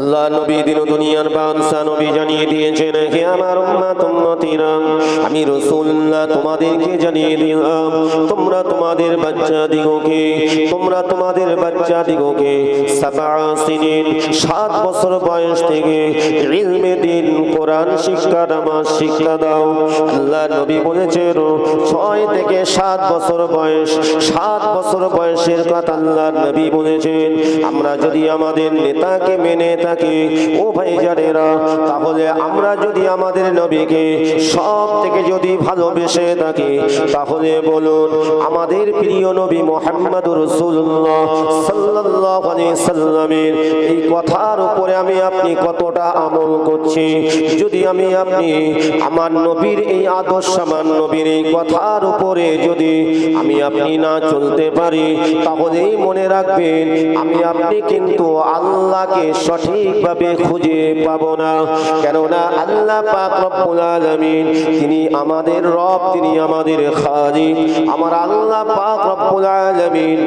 আল্লাহ নবী দিন দুনিয়ার বাদশা নবী জানিয়ে দিয়েছেন, হে আমার উম্মাত, উম্মতিরা, আমি রাসূলুল্লাহ তোমাদেরকে জানিয়ে দিলাম, তোমরা তোমাদের বাচ্চা দিগকে তোমরা তোমাদের বাচ্চা দিগকে সাবআ সিনিন সাত বছর বয়স থেকে ইলমে দিন, কোরআন শিক্ষা, নামাজ শিক্ষা দাও। আল্লাহ নবী বলেছেন, ছয় থেকে সাত বছর বয়স, সাত বছর বয়সের কথা আল্লাহ নবী বলেছেন, আমরা যদি আমাদের নেতাকে মেনে থাকি। ও ভাই জানেরা, তাহলে আমরা যদি আমাদের নবীকে সব থেকে যদি ভালোবেসে থাকি, তাহলে বলুন, আমাদের প্রিয় নবী মোহাম্মদ রসুল্লাহ আলাইহি সাল্লামের এই কথার উপরে আমি আপনি কতটা আমল করছি? যদি আমি আপনি আমার নবীর এই আদর্শ, আমার নবীর এই কথার উপরে যদি আমি আপনি না চলতে পারি, তাহলেই মনে রাখবেন, আমি আপনি কিন্তু আল্লাহকে সঠিকভাবে খুঁজে পাবো না। কেননা আল্লাহ পাক রব্বুল আলামিন তিনি আমাদের রব, তিনি আমাদের খালিক। আমার আল্লাহ পাক রব্বুল আলামিন,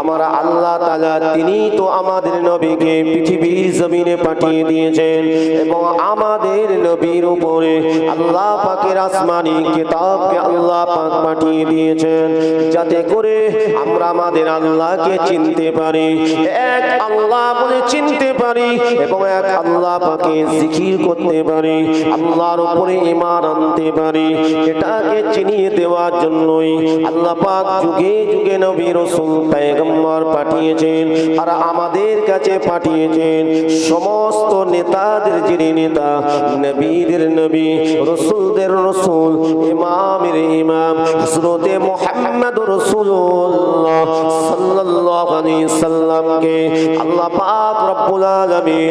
আমার আল্লাহ তাআলা তিনি তো আমাদের নবীকে পৃথিবীর জমিনে পাঠিয়ে দিয়েছেন এবং আমাদের নবীর উপরে আল্লাহ পাকের আসমানি কিতাবকে আল্লাহ পাক পাঠিয়ে দিয়েছেন যাতে করে আমরা আমাদের আল্লাহকে চিনতে পারি, এক আল্লাহ বলে চিনতে পারি এবং এক আল্লাহ জিকির করতে পারি, আল্লাহর উপরে ইমান আনতে পারি, এটাকে চিনিয়ে দেওয়ার জন্যই আল্লাহ পাক যুগে যুগে নবী রসুল পেগম্বর পাঠিয়েছেন আর আমাদের কাছে পাঠিয়েছেন। সমস্ত নেতাদের যিনি নেতা, নবীদের নবী, রসুলদের রসুল, ইমামের ইমাম হজরতে মোহাম্মদ রসুল্লাহ সাল্লাল্লাহু আলাইহি সাল্লামকে আল্লাহ পাক রব্বুল আলামিন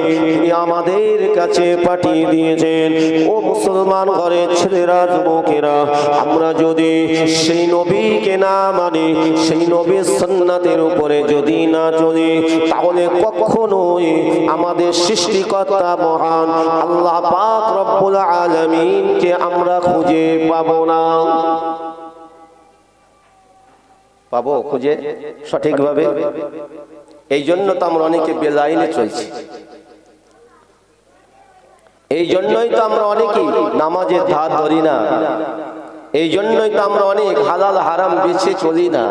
আমাদের কাছে পাঠিয়ে দিয়েছেন। ও মুসলমান ঘরের ছেলেরা, যুবকেরা, আমরা যদি সেই নবীকে না মানি, সেই নবীর সন্ন্যাতের উপরে যদি না চলি, তাহলে কখনোই আমাদের সৃষ্টিকর্তা মহান আল্লাহ পাক রব্বুল আলামিনকে আমরা খুঁজে পাবো না। পাবো খুঁজে সঠিকভাবে। এই জন্য তো আমরা অনেকে বেলাইনে চলছি। এই জন্যই তো আমরা অনেকেই নামাজের ধার ধরি না। এই জন্যই তো আমরা অনেক হালাল হারাম বেছে চলি না।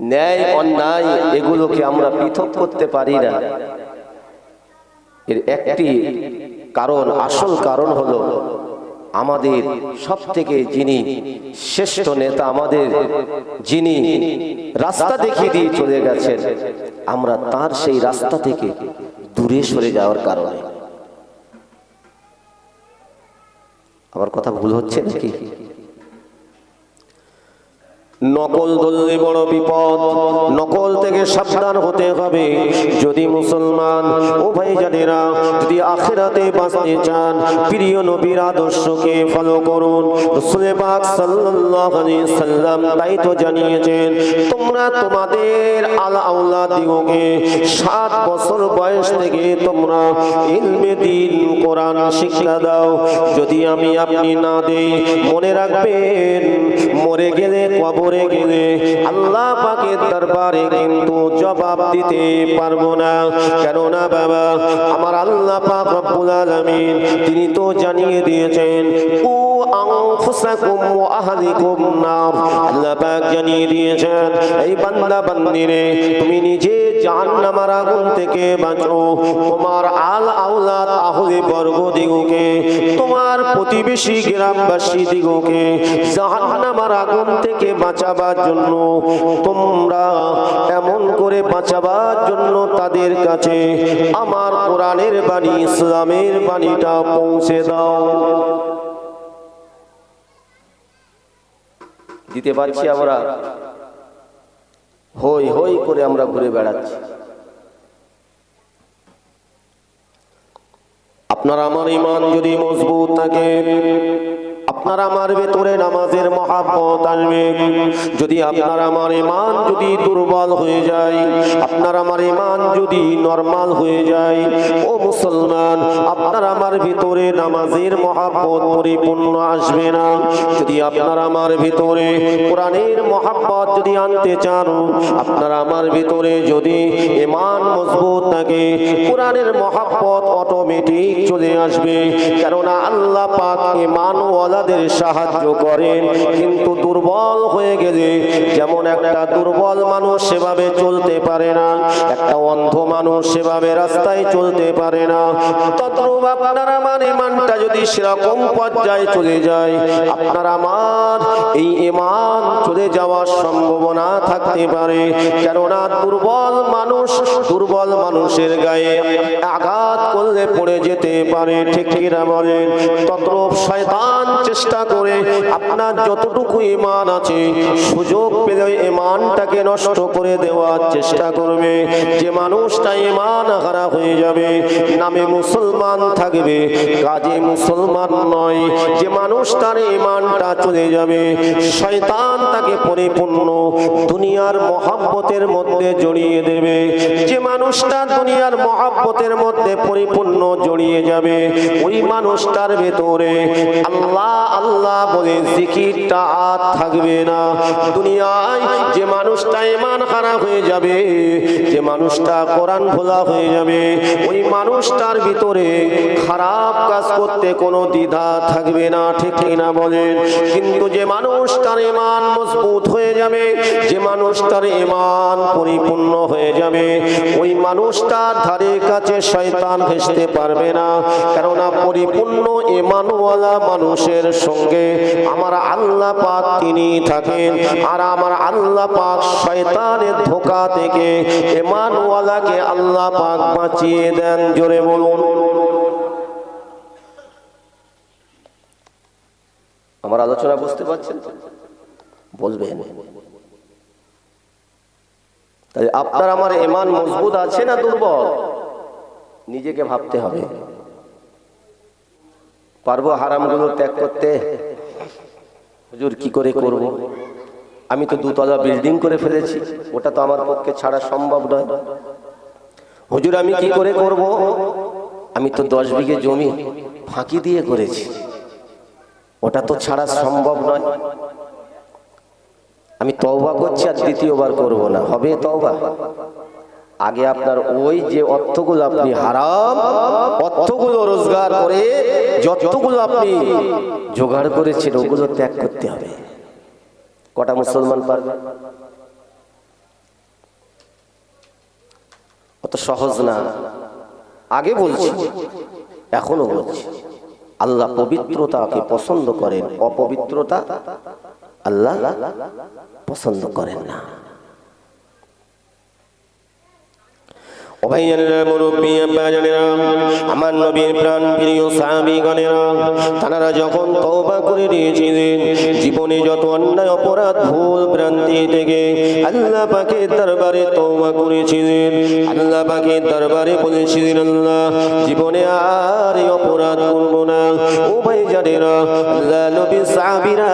ন্যায়, অন্যায় এগুলোকে আমরা পৃথক করতে পারি না। এর একটি কারণ, আসল কারণ হলো আমাদের সব থেকে যিনি শ্রেষ্ঠ নেতা আমাদের, যিনি রাস্তা দেখিয়ে দিয়ে চলে গেছেন, আমরা তার সেই রাস্তা থেকে দূরে সরে যাওয়ার কারণে। আমার কথা ভুল হচ্ছে নাকি? নকল ধরলে বড় বিপদ, নকল থেকে সাবধান হতে হবে। যদি মুসলমান ও ভাই জানেরা যদি আখেরাতে বাঁচতে চান, প্রিয় নবীর আদর্শকে ফলো করুন। জানিয়েছেন, তোমরা তোমাদের আলা সাত বছর বয়স থেকে তোমরা ইলমে দিন, কোরআন শিক্ষা দাও। যদি আমি আপনি না দেই, মনে রাখবেন, মরে গেলে কবরে গেলে আল্লাহ পাকের দরবারে কিন্তু জবাব দিতে পারব না। কেননা বাবা, আমার আল্লাহ পাক রব্বুল আলামিন তিনি তো জানিয়ে দিয়েছেন ও আনফুসাকুম ওয়া আহলিকুম নার। আল্লাহ পাক জানিয়ে দিয়েছেন, এই বান্দা বান্দিরে, তুমি নিজে জাহান্নামের আগুন থেকে বাঁচো। তোমার আল আওলাদ আহলে বর্গ দিগকে প্রতিবেশী গ্রামবাসী দিগকে জাহান্নামের আগুন থেকে বাঁচাবার জন্য, তোমরা এমন করে বাঁচাবার জন্য তাদের কাছে আমার কোরআনের বাণী, ইসলামের বাণীটা পৌঁছে দাও। দিতে পারছি আমরা? হই হই করে আমরা ঘুরে বেড়াচ্ছি। আপনার আমার ইমান যদি মজবুত থাকে আপনার আমার ভেতরে নামাজের মহাব্বত আসবে। যদি আপনার আমার ইমান যদি দুর্বল হয়ে যায়, আপনার আমার ইমান যদি নরমাল হয়ে যায়, ও মুসলমান, আপনার আমার ভিতরে নামাজের মহাব্বত পরিপূর্ণ আসবে না। যদি আপনার আমার ভিতরে কোরআনের মহাব্বত যদি আনতে চান, আপনার আমার ভিতরে যদি ইমান মজবুত থাকে, কোরআনের মহাব্বত অটোমেটিক চলে আসবে। কেননা আল্লাহ পাক ইমানওয়ালাদের সাহায্য করেন। কিন্তু দুর্বল হয়ে গেলে যেমন একটা দুর্বল মানুষ সেভাবে চলতে পারে না, একটা অন্ধ মানুষ সেভাবে রাস্তায় চলতে পারে না। তদ্রূপ আপনার আমার ইমানটা যদি সেরকম পর্যায়ে চলে যায়, আপনার আমার এই ইমান চলে যাওয়ার সম্ভাবনা থাকতে পারে। কেননা দুর্বল মানুষ দুর্বল মানুষের গায়ে আঘাত করলে পড়ে যেতে পারে, ঠিক কিনা বলেন? তদ্রূপ শয়তান চেষ্টা করে আপনার যতটুকু ইমান আছে, সুযোগ পেলে ইমানটাকে নষ্ট করে দেওয়ার চেষ্টা করবে। যে মানুষটা ইমান হারা হয়ে যাবে, নামে মুসলমান থাকবে, কাজে মুসলমান নয়। যে মানুষ তার ইমানটা চলে যাবে, শয়তান তাকে পরিপূর্ণ দুনিয়ার মহাব্বতের মধ্যে জড়িয়ে দেবে। যে মানুষটা দুনিয়ার মহাব্বতের মধ্যে পরিপূর্ণ জড়িয়ে যাবে, ওই মানুষটার ভেতরে আল্লাহ আল্লাহ বলে, জিকিরটা আর থাকবে না। দুনিয়ায় যে মানুষটা ইমান খারাপ হয়ে যাবে, যে মানুষটা কোরআন ভোলা হয়ে যাবে, ওই মানুষটার ভিতরে খারাপ কাজ করতে কোনো দ্বিধা থাকবে না। ঠিক না বলেন? কিন্তু যে মানুষটার ইমান মজবুত হয়ে যাবে, যে মানুষটার ইমান পরিপূর্ণ হয়ে যাবে, ওই মানুষটার ধারে কাছে শয়তান ঘেসতে পারবে না। কেননা পরিপূর্ণ ইমানওয়ালা মানুষের সঙ্গে আমার আল্লাহ পাক তিনি থাকেন আর আমার আল্লাহ পাক শয়তানের ধোকা থেকে ইমানওয়ালাকে আল্লাহ পাক বাঁচিয়ে দেন। জোরে বলুন। আমার আলোচনা বুঝতে পারছেন বলবেন। তাই আপনার আমার ইমান মজবুত আছে না দুর্বল? নিজেকে ভাবতে হবে। পারব হারামগুলো ত্যাগ করতে? হুজুর, কি করে করব? আমি তো দুতলা বিল্ডিং করে ফেলেছি, ওটা তো আমার পক্ষে ছাড়া সম্ভব নয়। হুজুর, আমি কি করে করব? আমি তো দশ বিঘে জমি ফাঁকি দিয়ে করেছি, ওটা তো ছাড়া সম্ভব নয়। আমি তওবা করছি আর দ্বিতীয়বার করব না। হবে তওবা? আগে আপনার ওই যে অর্থগুলো আপনি হারাম, অর্থগুলো রোজগার করে যতগুলো আপনি জোগাড় করেছেন, ওগুলো ত্যাগ করতে হবে। কটা মুসলমান পারবে? অত সহজ না। আগে বলছি এখনও বলছি, আল্লাহ পবিত্রতাকে পছন্দ করেন, অপবিত্রতা আল্লাহ পছন্দ করেন না ও ভাইয়ানেরা মুরব্বী আব্বাজানেরা আমার নবীর প্রাণ প্রিয় সাহাবিগণেরা, তারা যখন তওবা করে নিয়েছিলেন, জীবনে যত অন্যায়, অপরাধ, ভুল, ভ্রান্তি থেকে আল্লাহ পাকের দরবারে তওবা করেছিলেন। আল্লাহ পাকের দরবারে বলেছিলেন, আল্লাহ, জীবনে আর অপরাধ করব না। ও ভাইজানেরা আল্লাহ নবী সাহাবীরা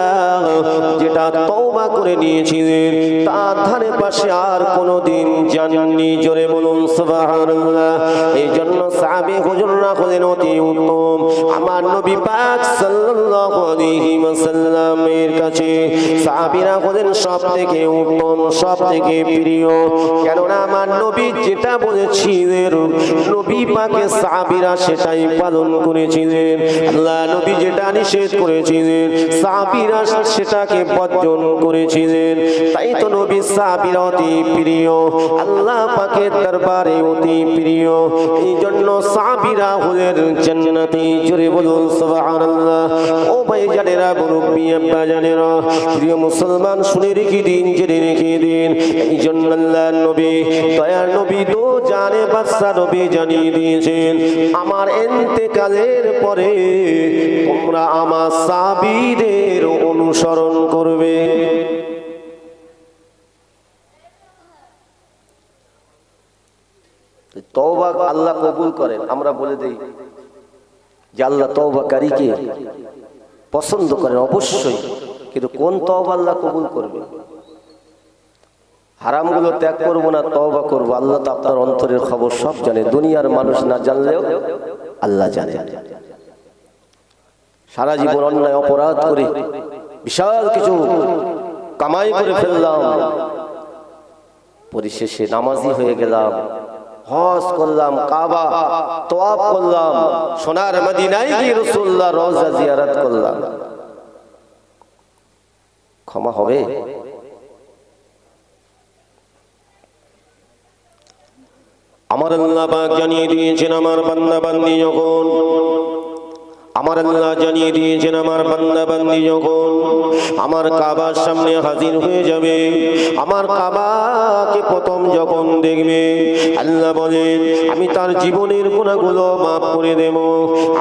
যেটা তওবা করে নিয়েছিলেন, তার ধারে পাশে আর কোনোদিন জাননি জোরে বলুন এই জন্য অতি উত্তম। আমার নবী পাক সাল্লাল্লাহু আলাইহি ওয়াসাল্লামের কাছে সাহাবীরা হলেন সব উত্তম সব প্রিয়। কেননা যেটা বলেছিলেন, নবী সেটাই পালন করেছিলেন। আল্লাহ নবী যেটা নিষেধ করেছিলেন, সাহাবীরা সেটাকে বর্জন করেছিলেন। তাই তো নবী সাহাবীরা অতি প্রিয়। আল্লাহ পাকের দরবারে অতি প্রিয়। এই জন্য সাহাবীরা হলেন জান্নাতি জোরে বলুন, সুবহানাল্লাহ। ও ভাই জানেরা, মুরব্বী আব্বা জানেরা, প্রিয় মুসলমান, শুনে রেখে দিন, জেনে রেখে দিন। এই জন্য আল্লাহ নবী, দয়ার নবী দো জানে বাদশা নবী জানিয়ে দিয়েছেন, আমার এন্তেকালের পরে তোমরা আমার সাবিদের অনুসরণ করবে। তওবা আল্লাহ কবুল করেন। আমরা বলে দেই যে আল্লাহ তওবাকারীকে পছন্দ করেন অবশ্যই, কিন্তু কোন তওবা আল্লাহ কবুল করবে? হারামগুলো ত্যাগ করব না, তওবা করব? আল্লাহ তো আপনার অন্তরের খবর সব জানে, দুনিয়ার মানুষ না জানলেও আল্লাহ জানে। সারা জীবন অন্যায়, অপরাধ করে, বিশাল কিছু কামাই করে ফেললাম। পরিশেষে নামাজি হয়ে গেলাম। হজ করলাম, কাবা তোয়াব করলাম, সোনার মদিনায় গিয়ে রসুল্লাহ রোজা জিয়ারত করলাম। ক্ষমা হবে। আমার আল্লাহ পাক জানিয়ে দিয়েছেন, আমার বান্দা বান্দি যখন আমার আল্লাহ জানিয়ে দিয়েছেন, আমার বান্দা বান্দি যখন আমার কাবার সামনে হাজির হয়ে যাবে, আমার কাবাকে প্রথম যখন দেখবে, আল্লাহ বলেন, আমি তার জীবনের গুণাগুলো মাফ করে দেব।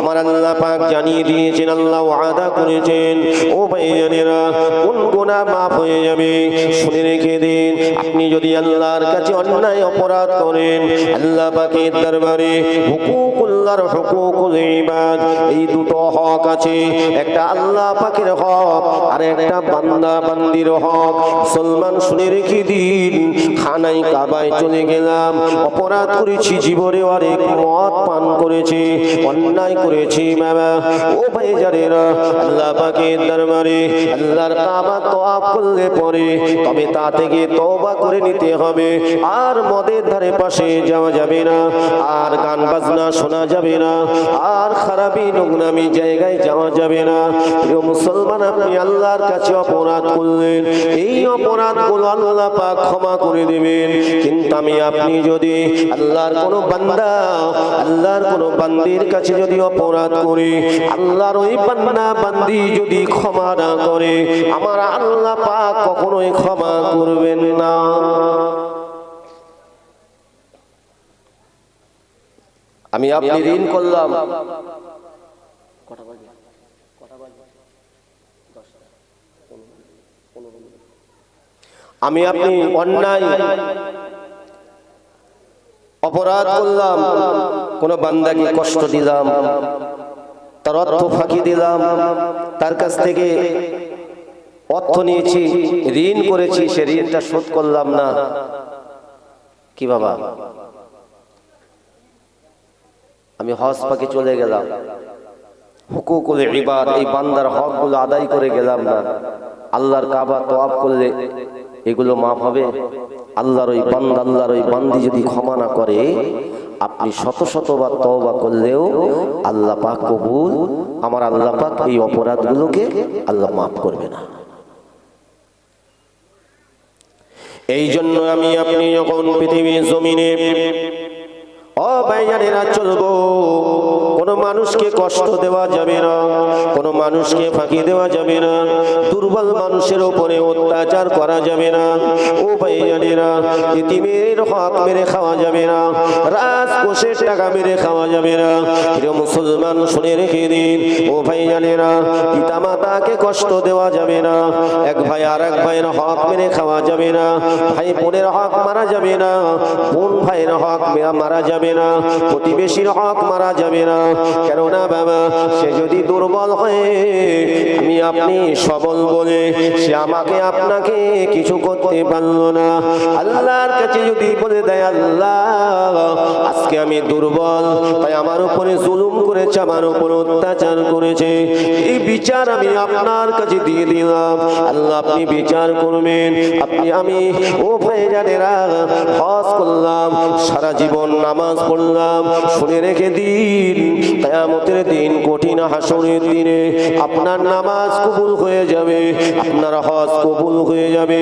আমার আল্লাহ পাক জানিয়ে দিয়েছেন, আল্লাহ ওয়াদা করেছেন, ও ভাইয়ানেরা, কোন গুণা মাফ হয়ে যাবে, শুনে রেখে দিন, আপনি যদি আল্লাহর কাছে অন্যায় অপরাধ করেন, আল্লাহ পাকের দরবারে হুকুকুল্লাহর হুকুকুল ইবাদ, এই দুটো হক আছে। একটা আল্লাহ পাকের হক, আর একটা বান্দা বান্দির হক। মুসলমান শুনে রেখে দিন খানাই কাবায় চলে গেলাম। অপরাধ করেছি, জীবনে অনেক মদ পান করেছি, অন্যায় করেছি বাবা। ও ভাই জানেরা, আল্লাহ পাকের দরবারে, আল্লাহর কাবা তোয়াব করলে পরে, তবে তা থেকে তওবা করে নিতে হবে। আর মদের ধারে পাশে যাওয়া যাবে না, আর গান বাজনা শোনা যাবে না, আর খারাপি নোংরামি জায়গায় যাওয়া যাবে না। প্রিয় মুসলমান, আপনি আল্লাহর কাছে অপরাধ করলেন। এই অপরাধগুলো আল্লাহ পাক ক্ষমা করে দেবেন। কিন্তু আমি, আপনি যদি আল্লাহর কোনো বান্দা, আল্লাহর কোনো বান্দির কাছে যদি অপরাধ করি, আল্লাহর ওই বান্দা, বান্দি যদি ক্ষমা না করে, আমার আল্লাহ পাক কখনোই ক্ষমা করবেন না। আমি, আপনি ঋণ করলাম। আমি আপনি অন্যায়, অপরাধ করলাম, কোন বান্দাকে কষ্ট দিলাম, তার অর্থ ফাঁকি দিলাম, তার কাছ থেকে অর্থ নিয়েছি, ঋণ করেছি, সে ঋণটা শোধ করলাম না। কি বাবা? আমি হজ পাকে চলে গেলাম। হুকুকুল ইবাদ, এই বান্দার হক হকগুলো আদায় করে গেলাম না। আল্লাহর কাবা তোয়াব করলে এগুলো মাফ হবে। আল্লাহর ওই বান্দা, আল্লাহর ওই বান্দি যদি ক্ষমা না করে, আপনি শত শতবার তওবা করলেও আল্লাহ পাক কবুল। আমার আল্লাহ পাক এই অপরাধগুলোকে আল্লাহ মাফ করবে না। এই জন্য আমি আপনি যখন পৃথিবীর জমিনে, ও ভাইজানেরা, চলবো কোনো মানুষকে কষ্ট দেওয়া যাবে না, কোনো মানুষকে ফাঁকি দেওয়া যাবে না, দুর্বল মানুষের উপরে অত্যাচার করা যাবে না। ও ভাইজানেরা ইতিমের হক মেরে খাওয়া যাবে না, রাজকোষের টাকা মেরে খাওয়া যাবে না। প্রিয় মুসলমান, শুনে রেখে দিন, ও ভাইজানেরা পিতা মাতাকে কষ্ট দেওয়া যাবে না, এক ভাই আর এক ভাইয়ের হক মেরে খাওয়া যাবে না, ভাই বোনের হক মারা যাবে না, বোন ভাইয়ের হক মারা যাবে না, প্রতিবেশীর হক মারা যাবে না কেননা বাবা, সে যদি দুর্বল হয়ে, আমি আপনি সবল বলে সে আমাকে, আপনাকে কিছু করতে পারল না। আল্লাহর কাছে যদি বলে দেয়, আল্লাহ, আজকে আমি দুর্বল, তাই আমার উপরে জুলুম করেছে, আমার উপর অত্যাচার করেছে। এই বিচার আমি আপনার কাছে দিয়ে দিলাম। আল্লাহ, আপনি বিচার করবেন। আপনি, আমি ও ভাই জানেরা হজ করলাম, সারা জীবন নামাজ পড়লাম, শুনে রেখে দিন। কেয়ামতের দিন, কঠিন হাসরের দিনে আপনার নামাজ কবুল হয়ে যাবে, আপনার হজ কবুল হয়ে যাবে,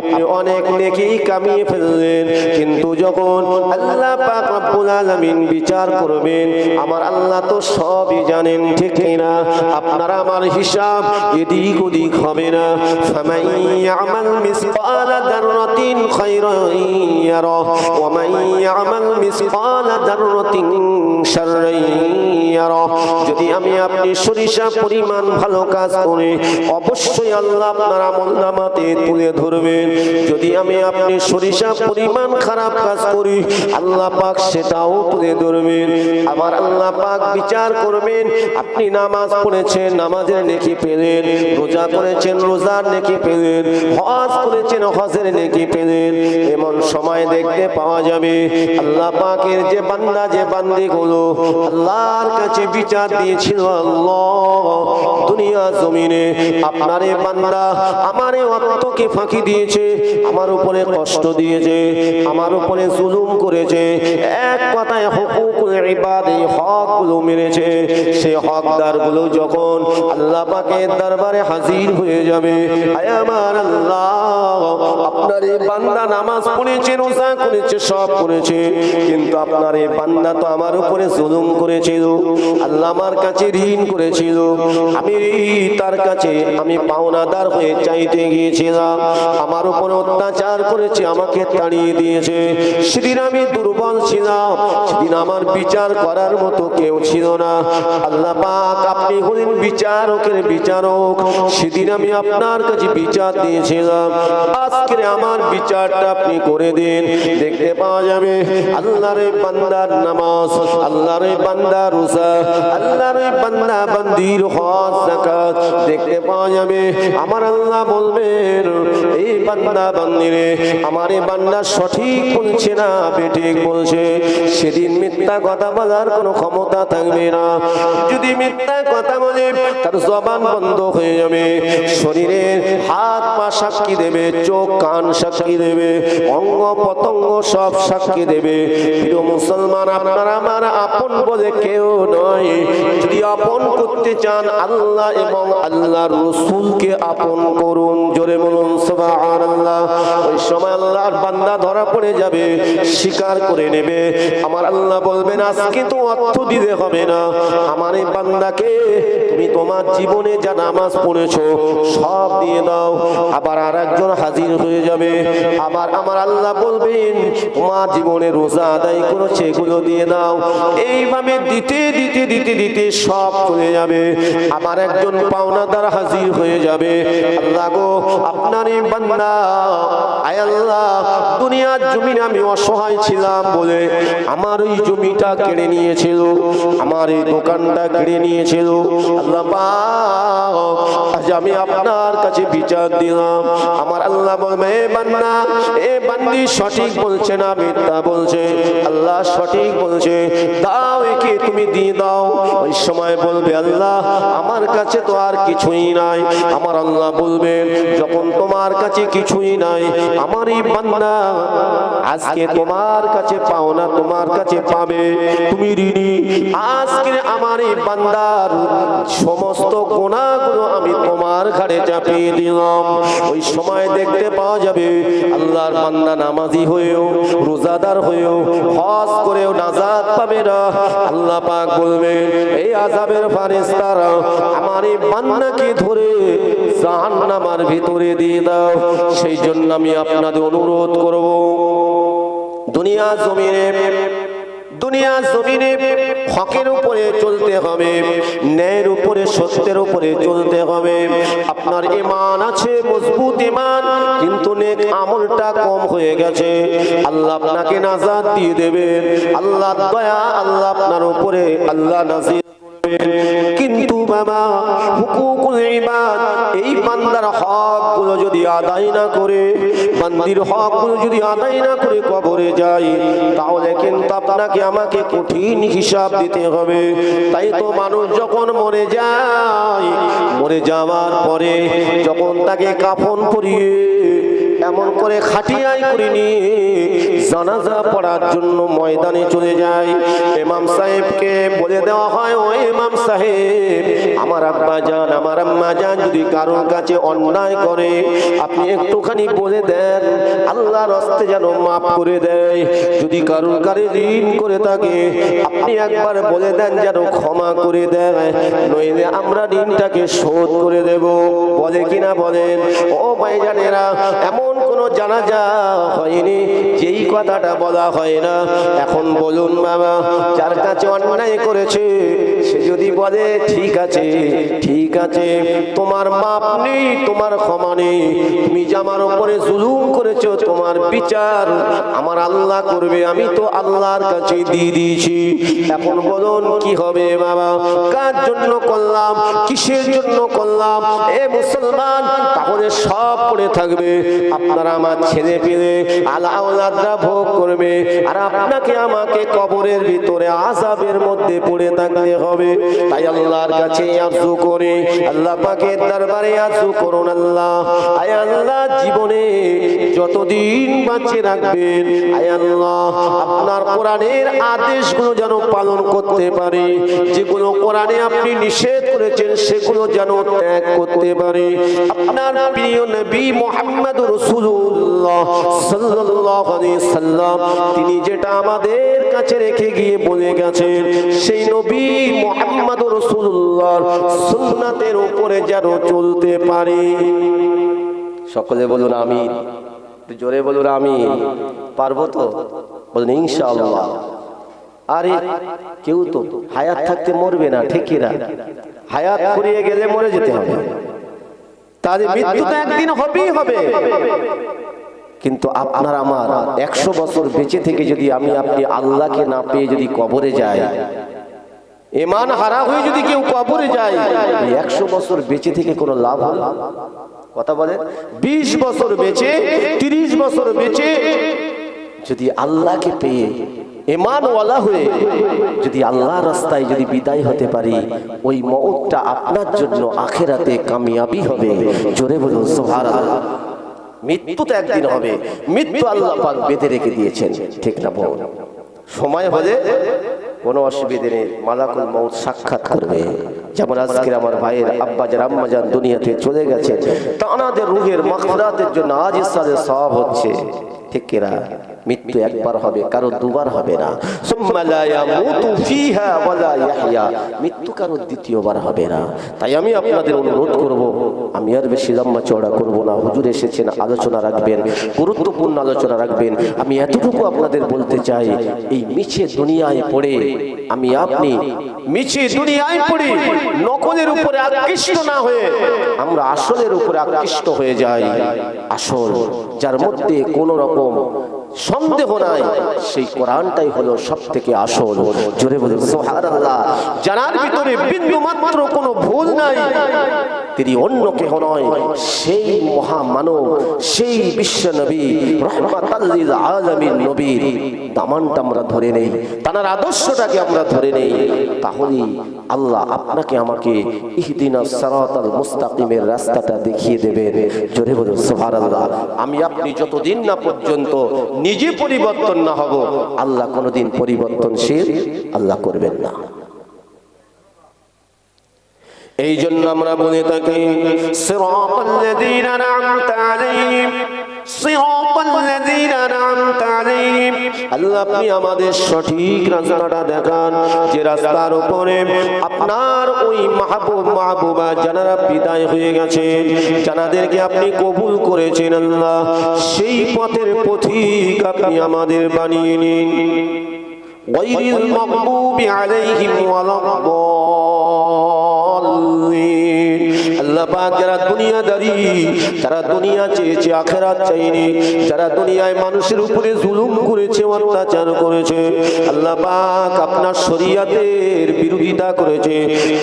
আপনি অনেক নেকি কামিয়ে ফেললেন, কিন্তু যখন আল্লাহ পাক রব্বুল আলামিন বিচার করবেন, আমার আল্লাহ তো সবই জানেন, ঠিক কিনা? আপনার আমার হিসাব এদিক ওদিক হবে না। ফামান ইয়ামাল মিসকালা দাররাতিন খায়রান ইয়ারা, ওয়া মান ইয়ামাল মিসকালা দাররাতিন শাররান যদি আমি আপনি সরিষা পরিমাণ ভালো কাজ করি অবশ্যই আল্লাহ আপনার আমল নামাতে তুলে ধরবেন। যদি আমি আপনি সরিষা পরিমাণ খারাপ কাজ করি, আল্লাহ পাক সেটাও তুলে ধরবেন। আল্লাহ পাক বিচার করবেন, আপনি নামাজ পড়েছেন, নামাজের নেকি পেলেন, রোজা করেছেন, রোজার নেকি পেলেন, হজ করেছেন, হজের নেকি পেলেন, এমন সময় দেখতে পাওয়া যাবে, আল্লাহ পাকের যে বান্দা, যে বান্দি গুলো আল্লাহর কাছে বিচার দিয়েছিল আল্লাহ। দুনিয়া জমিনে আপনারে বান্দা আমার অর্থকে ফাঁকি দিয়েছে, আমার উপরে কষ্ট দিয়েছে, আমার উপরে জুলুম করেছে, এক কথায় হুকুকুল ইবাদ হকগুলো মেরেছে। সেই হকদারগুলো যখন আল্লাহ পাকের দরবারে হাজির হয়ে যাবে আমার আল্লাহ, আপনার এই বান্দা নামাজ পড়েছে, রোজা করেছে, সব করেছে, কিন্তু আপনার এই বান্দা তো আমার উপরে জুলুম করেছিল আল্লাহ আমার কাছে ঋণ করেছিল। আমি তার কাছে আমি পাওনাদার হয়ে চাইতে গিয়েছিলাম। আমার উপর অত্যাচার করেছে, আমাকে তাড়িয়ে দিয়েছে। সেদিন আমি দুর্বল ছিলাম। সেদিন আমার বিচার করার মতো কেউ ছিল না। আল্লাহ পাক আপনি হলেন বিচারকের বিচারক। সেদিন আমি আপনার কাছে বিচার দিয়েছিলাম। আজকে আমার বিচারটা আপনি করে দিন। দেখতে পাওয়া যাবে, আল্লাহর বান্দার নামাজ, আল্লাহর এই বান্দা রোজা সেদিন মিথ্যা কথা বলার কোনো ক্ষমতা থাকবে না। যদি মিথ্যা কথা বলে, তার জবান বন্ধ হয়ে যাবে। শরীরের হাত পা সাক্ষী দেবে, চোখ কান সাক্ষী দেবে, অঙ্গ পতঙ্গ সব সাক্ষী দেবে। মুসলমান, আপনার আমার আপন বলে কেউ নয়। যদি আপন করতে চান আল্লাহ এবং আল্লাহ রসুলকে আপন করুন। জোরে বলুন, সুবহানাল্লাহ। ওই সময় আল্লাহর বান্দা ধরা পড়ে যাবে স্বীকার করে নেবে। আমার আল্লাহ বলবেন, আজকে তো অর্থ দিতে হবে না। আমার এই বান্দাকে তুমি তোমার জীবনে যা নামাজ পড়েছো, সব দিয়ে দাও। আবার আর একজন হাজির হয়ে যাবে। আবার আমার আল্লাহ বলবেন, তোমার জীবনে রোজা আদায় করেছে এগুলো দিয়ে দাও। এইভাবে দিতে দিতে দিতে দিতে সব চলে যাবে। আমার একজন পাওনাদার হাজির হয়ে যাবে। আল্লাহ গো, আপনার এই বান্দা, আয় আল্লাহ, দুনিয়ার জমিন আমি অসহায় ছিলাম বলে আমার ওই জমিটা কেড়ে নিয়েছিল, আমার এই দোকানটা কেড়ে নিয়েছিল। আল্লাহ আমি আপনার কাছে বিচার দিলাম। আমার আল্লাহ বলবে বান্না এ বান্দি সঠিক বলছে না মিথ্যা বলছে? আল্লাহ সঠিক বলছে। দাও একে তুমি দিয়ে দাও। ওই সময় বলবে, আল্লাহ, আমার কাছে তো আর কিছুই নাই। আমার আল্লাহ বলবেন যখন তোমার কাছে কিছুই নাই আমারই বান্দা আজকে তোমার কাছে পাও না তোমার কাছে পাবে। তুমি ঋণী। আজকে আমার এই বান্দার সমস্ত গোনাগুলো আমি তোমার ঘাড়ে চাপিয়ে দিলাম। ওই সময় দেখতে পাওয়া যাবে, আল্লাহর বান্দা নামাজি হয়েও, রোজাদার হয়েও, হজ করেও নাজাত পাবে না। আল্লাহ পাক বলবেন এই আজাবের ফারেস্তারা আমার এই বান্দাকে ধরে জাহান্নামার ভিতরে দিয়ে দাও। সেই জন্য আমি আপনাদের অনুরোধ করব, দুনিয়া জমিনে দুনিয়া জমিনে হকের উপরে চলতে হবে, ন্যায়ের উপরে, সত্যের উপরে চলতে হবে। আপনার ইমান আছে, মজবুত ইমান কিন্তু নেক আমলটা কম হয়ে গেছে। আল্লাহ আপনাকে নাজাদ দিয়ে দেবেন। আল্লাহ দয়া, আল্লাহ আপনার উপরে, আল্লাহ নাজির কিন্তু বাবা হুকুকুল ইবাদ এই বান্দার হক গুলো যদি আদায় না করে, বান্দির হকগুলো যদি আদায় না করে কবরে যায়, তাহলে কিন্তু আপনাকে আমাকে কঠিন হিসাব দিতে হবে। তাই তো মানুষ যখন মরে যায়, মরে যাওয়ার পরে যখন তাকে কাফন করিয়ে এমন করে খাটিয়াই করে নিয়ে জানাজা পড়ার জন্য ময়দানে চলে যায় ইমাম সাহেবকে বলে দেওয়া হয়, ও ইমাম সাহেব, আমার আব্বা যান, আমার আম্মা যান, যদি কারোর কাছে অন্যায় করে, আপনি একটুখানি বলে দেন আল্লাহ হস্তে যেন মাফ করে দেয়। যদি কারোর কারে ঋণ করে থাকে, আপনি একবার বলে দেন, যেন ক্ষমা করে দেয়। নইলে আমরা ঋণটাকে শোধ করে দেব। বলে কিনা বলেন, ও ভাইজানেরা, এমন কোনো জানাজা হয়নি যেই কথাটা বলা হয় না। এখন বলুন বাবা যার কাছে অন্যায় করেছে সে যদি বলে, ঠিক আছে ঠিক আছে, তোমার মাপ নেই, তোমার ক্ষমা নেই, তুমি যে আমার উপরে জুলুম করেছ, তোমার বিচার আমার আল্লাহ করবে, আমি তো আল্লাহর কাছে দিয়ে দিয়েছি। এখন বলুন, কি হবে বাবা? কার জন্য করলাম? কিসের জন্য করলাম? এ মুসলমান, তাহলে সব পড়ে থাকবে। আপনারা আমার ছেলে পেলে আল্লাহরা ভোগ করবে। আর আপনাকে আমাকে কবরের ভিতরে আজাবের মধ্যে পড়ে থাকতে হবে। তাই আল্লাহর কাছে আরজু করে, আল্লাহ পাকের দরবারে আরজু করুন আল্লাহ। আয় আল্লাহ, জীবনে যতদিন বাঁচিয়ে রাখবেন, আয় আল্লাহ, আপনার কোরআনের আদেশগুলো যেন পালন করতে পারে, যেগুলো কোরআনে আপনি নিষেধ করেছেন, সেগুলো যেন ত্যাগ করতে পারে। আপনার প্রিয় নবী মোহাম্মদ রসুল্লাহ সাল্লাল্লাহু আলাইহি সাল্লাম তিনি যেটা আমাদের কাছে রেখে গিয়ে বলে গেছেন, সেই নবী মোহাম্মদ রসুল্লাহর সুন্নাতের উপরে যেন চলতে পারে। সকলে বলুন আমি জোরে বলুন আমি পারব তো? বলুন ইনশাআল্লাহ। আরে কেউ তো হায়াত থাকতে মরবে না ঠিক না হায়াত ফুরিয়ে গেলে মরে যেতে হবে। তাদের মৃত্যু তো একদিন হবেই হবে। কিন্তু আপনার আমার একশো বছর বেঁচে থেকে যদি আমি আপনি আল্লাহকে না পেয়ে যদি কবরে যাই ইমান হারা হয়ে যদি কেউ কবরে যায়, একশো বছর বেঁচে থেকে কোনো লাভ হলো কথা বলে বিশ বছর বেঁচে, তিরিশ বছর বেঁচে যদি আল্লাহকে পেয়ে এমানওয়ালা হয়ে যদি আল্লাহ রাস্তায় যদি বিদায় হতে পারি, ওই মৌতটা আপনার জন্য আখেরাতে কামিয়াবি হবে। জোরে বলুন সোহার মৃত্যু তো একদিন হবে। মৃত্যু আল্লাহ পাক বেঁধে রেখে দিয়েছেন। ঠিক না বল সময় হলে কোনো অসুবিধে নেই। মালাকুল মৌত সাক্ষাৎ করবে। যেমন আজকের আমার ভাইয়ের আব্বাজান আম্মাজান দুনিয়াতে চলে গেছে তানাদের রুহের মাখরাতের জন্য আজ ইসালে সব হচ্ছে। ঠিক কিনা? মৃত্যু একবার হবে কারও দুবার হবে না। মৃত্যু কারও দ্বিতীয়বার হবে না। তাই আমি আপনাদের অনুরোধ করব, আমি আর বেশি লম্বা চওড়া করব না। হুজুর এসেছেন, আলোচনা রাখবেন, গুরুত্বপূর্ণ আলোচনা রাখবেন। আমি এতটুকু আপনাদের বলতে চাই, এই মিছে দুনিয়ায় পড়ে আমি আপনি মিছে দুনিয়ায় পড়ি নকলের উপরে আকৃষ্ট না হয়ে আমরা আসলের উপরে আকৃষ্ট হয়ে যাই। আসল, যার মধ্যে কোনো রকম সন্দেহ নাই। সেই কোরআনটাই হলো সব থেকে আসল। জোরে বলুন, সুবহানাল্লাহ। জানার ভিতরে বিন্দু মাত্র কোনো ভুল নাই। তিনি অন্য কেহ নয়, সেই মহামানব, সেই বিশ্ব নবী রহমাতাল্লিল আলামিন নবীর। দামানটা আমরা ধরে নেই তার আদর্শটাকে আমরা ধরে নেই। তাহলে আল্লাহ আপনাকে আমাকে ইহদিনা সারাতাল মুস্তাকিমের রাস্তাটা দেখিয়ে দেবেন। জোরে বলুন, সুবহানাল্লাহ। আমি আপনি যতদিন না পর্যন্ত নিজে পরিবর্তন না হব। আল্লাহ কোনোদিন পরিবর্তনশীল আল্লাহ করবেন না। এই জন্য আমরা বলে থাকি আল্লাহ আপনি আমাদের সঠিক রাস্তাটা দেখান যে রাস্তার উপরে আপনার ওই মাহবুব মাহবুবা যারা বিদায় হয়ে গেছেন যাদেরকে আপনি কবুল করেছেন আল্লাহ সেই পথের পথিক আপনি আমাদের বানিয়ে নিন غير المغضوب عليهم ولا الضالين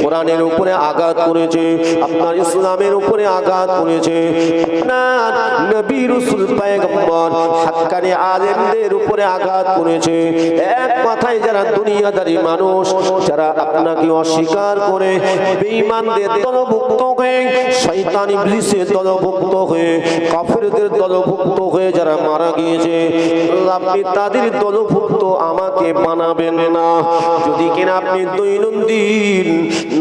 কোরআনের উপরে আঘাত করেছে, আপনার ইসলামের উপরে আঘাত করেছে। আলেমদের উপরে আঘাত করেছে। এক কথায় যারা দুনিয়াদারি মানুষ, যারা আপনাকে অস্বীকার করে, বেঈমানদের দলভুক্ত হয়ে শয়তান ইবলিসের দলভুক্ত হয়ে, কাফেরদের দলভুক্ত হয়ে যারা মারা গিয়েছে আপনি তাদের দলভুক্ত আমাকে বানাবেন না। যদি কিনা আপনি দৈনন্দিন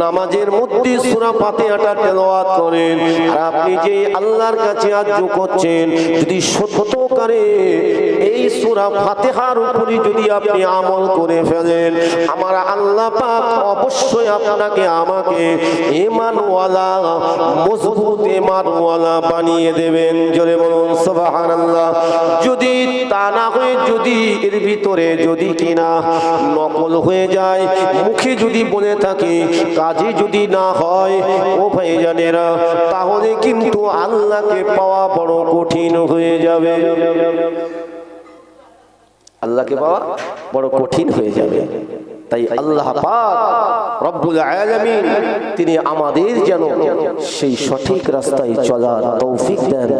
নামাজের মধ্যে সূরা ফাতিহাটা তেলাওয়াত করেন, আর আপনি যে আল্লাহর কাছে আজ্ঞ করছেন, যদি সত্যকারে এই সূরা ফাতিহার উপরে যদি আপনি আমল করে ফেলেন, আমার আল্লাহ পাক অবশ্যই আপনাকে আমাকে ঈমানওয়ালা, মজবুত এমানওয়ালা বানিয়ে দেবেন। জোরে বলুন, সুবহানাল্লাহ। যদি তা না হয়ে, যদি এর ভিতরে যদি কিনা নকল হয়ে যায়, মুখে যদি বলে থাকে, কাজে যদি না হয়, ও ভাইজানেরা, তাহলে কিন্তু আল্লাহকে পাওয়া বড় কঠিন হয়ে যাবে। আল্লাহকে পাওয়া বড় কঠিন হয়ে যাবে। তাই আল্লাহ পাক রব্বুল আলামিন তিনি আমাদের যেন সেই সঠিক রাস্তায় চলার তৌফিক দেন।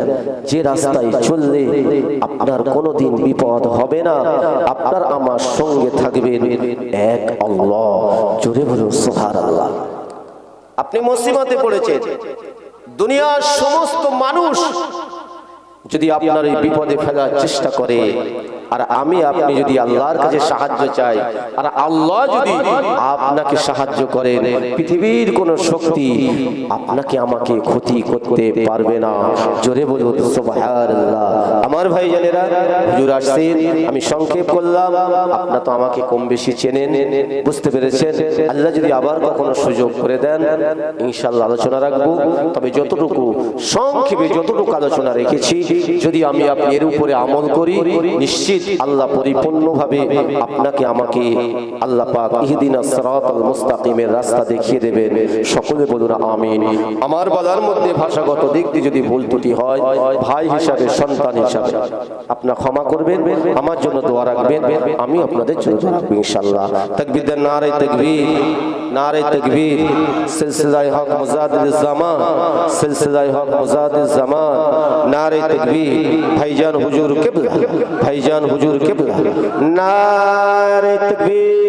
যে রাস্তায় চললে আপনার কোনোদিন বিপদ হবে না। আপনার আমার সঙ্গে থাকবেন। এক আল্লাহ। জোরে বলুন সুবহানাল্লাহ। আপনি মুসিবতে পড়েছেন। দুনিয়ার সমস্ত মানুষ যদি আপনার এই বিপদে ফেলার চেষ্টা করে, আর আমি আপনি যদি আল্লাহর কাছে সাহায্য চাই, আর আল্লাহ যদি আপনাকে সাহায্য করেন, পৃথিবীর কোন শক্তি আপনাকে আমাকে ক্ষতি করতে পারবে না। জোরে বলুন, সুবহানাল্লাহ। আমার ভাই জানেরা হুজুর আসছেন, আমি সংক্ষেপ করলাম, আপনার তো আমাকে কম বেশি চেনেন, বুঝতে পেরেছেন? আল্লাহ যদি আবার কখনো সুযোগ করে দেন ইনশাল্লাহ আলোচনা রাখব। তবে যতটুকু সংক্ষেপে যতটুকু আলোচনা রেখেছি যদি আমি আপনি এর উপরে আমল করি, নিশ্চিত আল্লাহ পরিপূর্ণভাবে আপনাকে আমাকে আল্লাহ পাক ইহদিনা সিরাতাল মুস্তাকিমের রাস্তা দেখিয়ে দেবেন। সকলে বলুন আমিন। আমার বলার মধ্যে ভাষাগত দিক দিয়ে যদি ভুল ত্রুটি হয়, ভাই হিসাবে, সন্তান হিসাবে আপনার ক্ষমা করবেন, আমার জন্য দোয়া রাখবেন, আমি আপনাদের জন্য দোয়া রাখব ইনশাআল্লাহ। তাকবীর নারে তাকবীর নারে তাকবীর, সিলসিলায়ে হক মুজাদ্দিদ জামান, সিলসিলায়ে হক মুজাদ্দিদ জামান, নারে তাকবীর। ভাইজান হুজুর কিবলা ভাইজান হুজুর কিবলা নারে তাকবীর